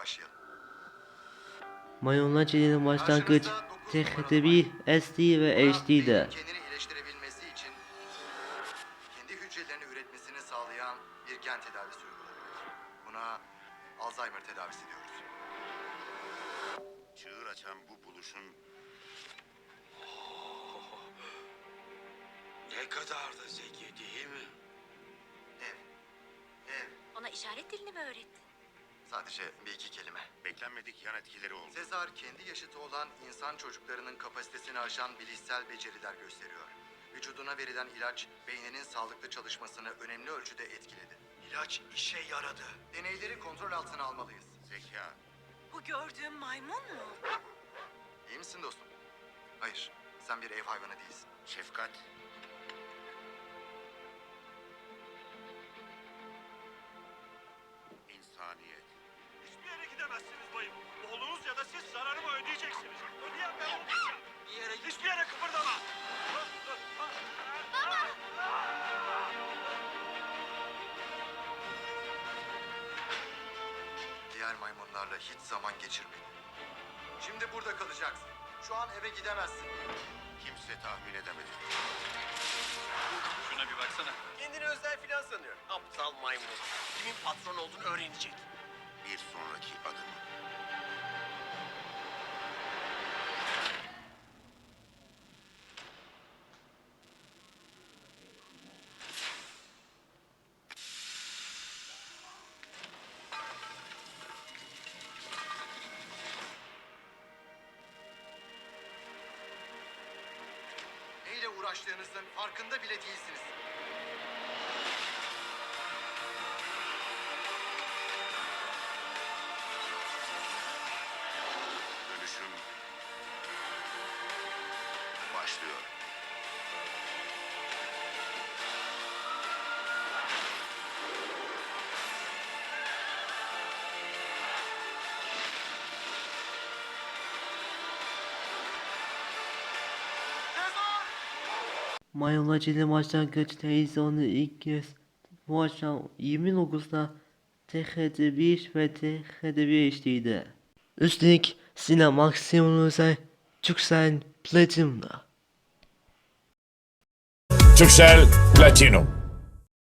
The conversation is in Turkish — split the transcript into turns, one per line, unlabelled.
başlayalım.
Mayonlar çeliğinin başlangıç THT1, SD ve HD'de.
Kendini iyileştirebilmesi için kendi hücrelerini üretmesini sağlayan bir gen tedavisi uygulanıyor. Buna Alzheimer tedavisi diyoruz.
Çığır açan bu buluşun
Ne kadar da zeki değil mi?
Ev. Ev.
Ona işaret dilini mi öğrettin?
Sadece bir iki kelime.
beklenmedik yan etkileri oldu.
Sezar kendi yaşıtı olan insan çocuklarının kapasitesini aşan bilişsel beceriler gösteriyor. Vücuduna verilen ilaç beyninin sağlıklı çalışmasını önemli ölçüde etkiledi.
İlaç işe yaradı.
Deneyleri kontrol altına almalıyız.
Zeka,
Bu gördüğüm maymun mu?
İyi misin dostum? Hayır, sen bir ev hayvanı değilsin.
şefkat,
Diğer maymunlarla hiç zaman geçirmedi. Şimdi burada kalacaksın. Şu an eve gidemezsin.
Kimse tahmin edemedi.
Şuna bir baksana.
Kendini özel filan sanıyor. Aptal maymun. Kimin patron olduğunu öğrenecek.
Uğraştığınızın farkında bile değilsiniz.
Dönüşüm başlıyor.
Mayonlar çeliğinin başlangıç televizyonu ilk kez bu akşam 29'da THT1 ve THT1 HD'de. Üstelik Sina Maksimum özel Türksel Platinum'da.
Türksel Platinum.